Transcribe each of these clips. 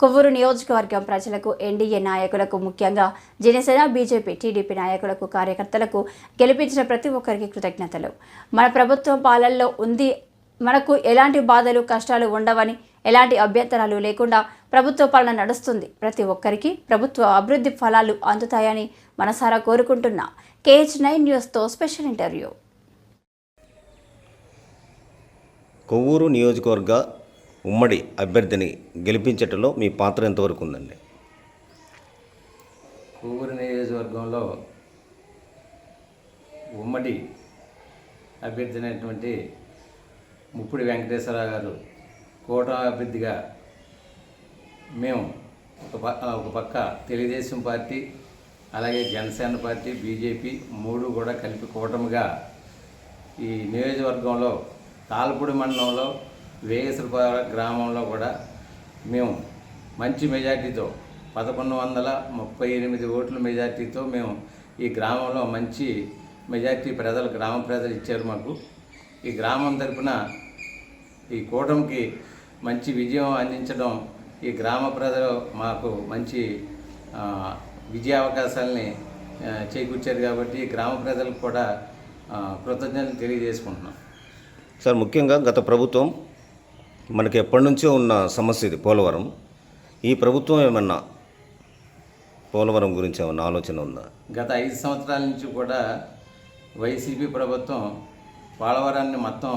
కొవ్వూరు నియోజకవర్గం ప్రజలకు ఎన్డీఏ నాయకులకు ముఖ్యంగా జనసేన బీజేపీ టీడీపీ నాయకులకు కార్యకర్తలకు గెలిపించిన ప్రతి ఒక్కరికి కృతజ్ఞతలు. మన ప్రభుత్వం పాలనలో ఉంది. మనకు ఎలాంటి బాధలు కష్టాలు ఉండవని ఎలాంటి అభ్యంతరాలు లేకుండా ప్రభుత్వ పాలన నడుస్తుంది. ప్రతి ఒక్కరికి ప్రభుత్వ అభివృద్ధి ఫలాలు అందుతాయని మనసారా కోరుకుంటున్నా. కేహెచ్ నైన్ న్యూస్తో స్పెషల్ ఇంటర్వ్యూ. కొవ్వూరు నియోజకవర్గ ఉమ్మడి అభ్యర్థిని గెలిపించటంలో మీ పాత్ర ఎంతవరకు ఉందండి? కొవ్వూరు నియోజకవర్గంలో ఉమ్మడి అభ్యర్థి అయినటువంటి ముప్పుడి వెంకటేశ్వరరావు గారు కోట అభ్యర్థిగా మేము ఒక ఒక పక్క తెలుగుదేశం పార్టీ అలాగే జనసేన పార్టీ బీజేపీ మూడు కూడా కలిపి కూటమిగా ఈ నియోజకవర్గంలో తాళపూడి మండలంలో వేగేశ్వరపాల గ్రామంలో కూడా మేము మంచి మెజార్టీతో పదకొండు వందల ముప్పై ఎనిమిది ఓట్ల మెజార్టీతో మేము ఈ గ్రామంలో మంచి మెజార్టీ ప్రజలు గ్రామ ప్రజలు ఇచ్చారు మాకు. ఈ గ్రామం తరపున ఈ కూటమికి మంచి విజయం అందించడం ఈ గ్రామ ప్రజలు మాకు మంచి విజయావకాశాలని అవకాశాలని చేకూర్చారు కాబట్టి గ్రామ ప్రజలకు కూడా కృతజ్ఞతలు తెలియజేసుకుంటున్నాం. సార్ ముఖ్యంగా గత ప్రభుత్వం మనకి ఎప్పటి నుంచో ఉన్న సమస్య ఇది పోలవరం. ఈ ప్రభుత్వం ఏమన్నా పోలవరం గురించి ఏమన్నా ఆలోచన ఉందా? గత ఐదు సంవత్సరాల నుంచి కూడా వైసీపీ ప్రభుత్వం పోలవరాన్ని మొత్తం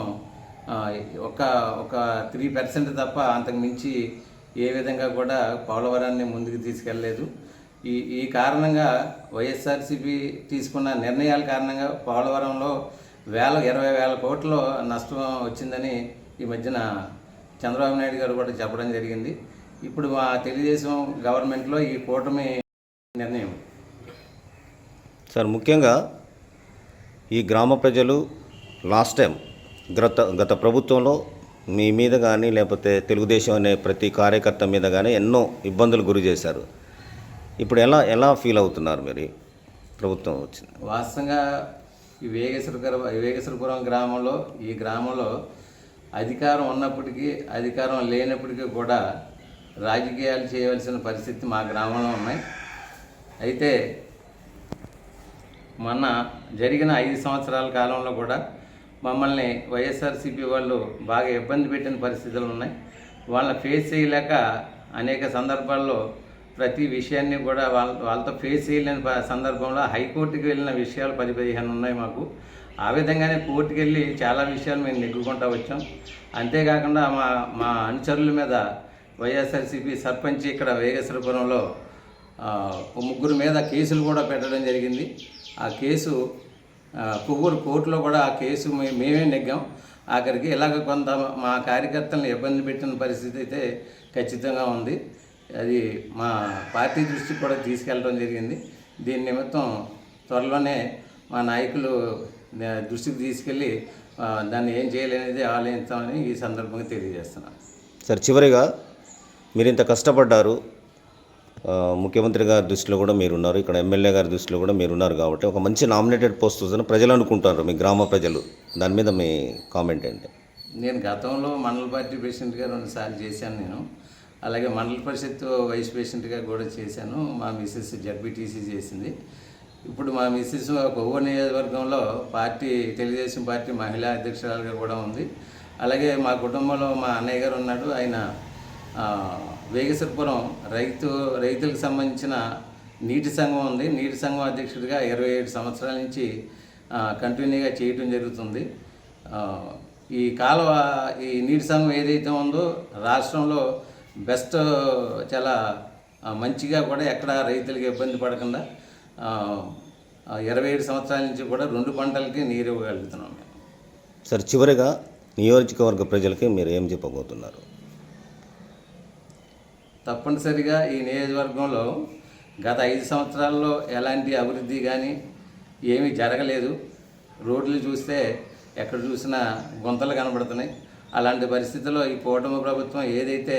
ఒక ఒక త్రీ పర్సెంట్ తప్ప అంతకు మించి ఏ విధంగా కూడా పోలవరాన్ని ముందుకు తీసుకెళ్ళలేదు ఈ ఈ కారణంగా వైఎస్ఆర్సీపీ తీసుకున్న నిర్ణయాల కారణంగా పోలవరంలో వేల ఇరవై వేల కోట్ల నష్టం వచ్చిందని ఈ మధ్యన చంద్రబాబు నాయుడు గారు కూడా చెప్పడం జరిగింది. ఇప్పుడు మా తెలుగుదేశం గవర్నమెంట్లో ఈ కూటమి నిర్ణయం. సార్ ముఖ్యంగా ఈ గ్రామ ప్రజలు లాస్ట్ టైం గత గత ప్రభుత్వంలో మీ మీద కానీ లేకపోతే తెలుగుదేశం అనే ప్రతి కార్యకర్త మీద కానీ ఎన్నో ఇబ్బందులు గురి చేశారు. ఇప్పుడు ఎలా ఎలా ఫీల్ అవుతున్నారు మీరు ప్రభుత్వం వచ్చింది? వాస్తవంగా ఈ వేగేశ్వర వేగేశ్వరపురం గ్రామంలో ఈ గ్రామంలో అధికారం ఉన్నప్పటికీ అధికారం లేనప్పటికీ కూడా రాజకీయాలు చేయవలసిన పరిస్థితి మా గ్రామంలో ఉన్నాయి. అయితే మొన్న జరిగిన ఐదు సంవత్సరాల కాలంలో కూడా మమ్మల్ని వైఎస్ఆర్సీపీ వాళ్ళు బాగా ఇబ్బంది పెట్టిన పరిస్థితులు ఉన్నాయి. వాళ్ళని ఫేస్ చేయలేక అనేక సందర్భాల్లో ప్రతి విషయాన్ని కూడా వాళ్ళ వాళ్ళతో ఫేస్ చేయలేని సందర్భంలో హైకోర్టుకి వెళ్ళిన విషయాలు పది పదిహేను ఉన్నాయి మాకు. ఆ విధంగానే కోర్టుకి వెళ్ళి చాలా విషయాలు మేము నెగ్గుకుంటూ వచ్చాం. అంతేకాకుండా మా మా అనుచరుల మీద వైఎస్ఆర్సీపీ సర్పంచ్ ఇక్కడ వేగేశ్వరపురంలో ఒక ముగ్గురు మీద కేసులు కూడా పెట్టడం జరిగింది. ఆ కేసు కొవ్వూరు కోర్టులో కూడా ఆ కేసు మేమే నెగ్గాం. ఆఖరికి ఇలాగ కొంత మా కార్యకర్తలను ఇబ్బంది పెట్టిన పరిస్థితి అయితే ఖచ్చితంగా ఉంది. అది మా పార్టీ దృష్టికి కూడా తీసుకెళ్ళడం జరిగింది. దీని నిమిత్తం త్వరలోనే మా నాయకులు దృష్టికి తీసుకెళ్ళి దాన్ని ఏం చేయాలనేది ఆలోచిస్తామని ఈ సందర్భంగా తెలియజేస్తున్నాను సార్ చివరిగా మీరు ఇంత కష్టపడ్డారు ముఖ్యమంత్రి గారి దృష్టిలో కూడా మీరున్నారు ఇక్కడ ఎమ్మెల్యే గారి దృష్టిలో కూడా మీరున్నారు కాబట్టి ఒక మంచి నామినేటెడ్ పోస్ట్ వస్తుందని ప్రజలు అనుకుంటారు మీ గ్రామ ప్రజలు. దాని మీద మీ కామెంట్ ఏంటి? నేను గతంలో మండల పార్టీ ప్రెసిడెంట్గా రెండుసార్లు చేశాను నేను. అలాగే మండల పరిషత్ వైస్ ప్రెసిడెంట్గా కూడా చేశాను. మా మిస్సెస్ జడ్బీటీసీ చేసింది. ఇప్పుడు మా మిస్సెస్ కొవ్వూరు నియోజకవర్గంలో పార్టీ తెలుగుదేశం పార్టీ మహిళా అధ్యక్షురాలుగా కూడా ఉంది. అలాగే మా కుటుంబంలో మా అన్నయ్య గారు ఉన్నాడు. ఆయన ఆ, వేగేశ్వరపురం రైతు రైతులకు సంబంధించిన నీటి సంఘం ఉంది. నీటి సంఘం అధ్యక్షుడిగా ఇరవై ఏడు సంవత్సరాల నుంచి కంటిన్యూగా చేయటం జరుగుతుంది. ఈ కాలువ ఈ నీటి సంఘం ఏదైతే ఉందో రాష్ట్రంలో బెస్ట్ చాలా మంచిగా కూడా ఎక్కడ రైతులకు ఇబ్బంది పడకుండా ఇరవై ఏడు సంవత్సరాల నుంచి కూడా రెండు పంటలకి నీరు ఇవ్వగలుగుతున్నాం మేము. సార్ చివరిగా నియోజకవర్గ ప్రజలకి మీరు ఏం చెప్పబోతున్నారు? తప్పనిసరిగా ఈ నియోజకవర్గంలో గత ఐదు సంవత్సరాల్లో ఎలాంటి అభివృద్ధి కానీ ఏమీ జరగలేదు. రోడ్లు చూస్తే ఎక్కడ చూసినా గుంతలు కనబడుతున్నాయి. అలాంటి పరిస్థితుల్లో ఈ కూటమి ప్రభుత్వం ఏదైతే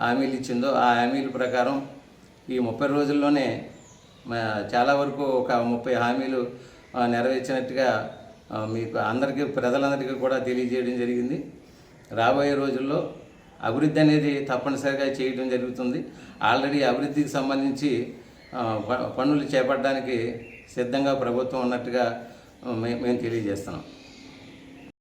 హామీలు ఇచ్చిందో ఆ హామీల ప్రకారం ఈ ముప్పై రోజుల్లోనే చాలా వరకు ఒక ముప్పై హామీలు నెరవేర్చినట్టుగా మీకు అందరికీ ప్రజలందరికీ కూడా తెలియజేయడం జరిగింది. రాబోయే రోజుల్లో అభివృద్ధి అనేది తప్పనిసరిగా చేయడం జరుగుతుంది. ఆల్రెడీ అభివృద్ధికి సంబంధించి ప- పనులు చేపట్టడానికి సిద్ధంగా ప్రభుత్వం ఉన్నట్టుగా మే- మేము తెలియజేస్తున్నాం.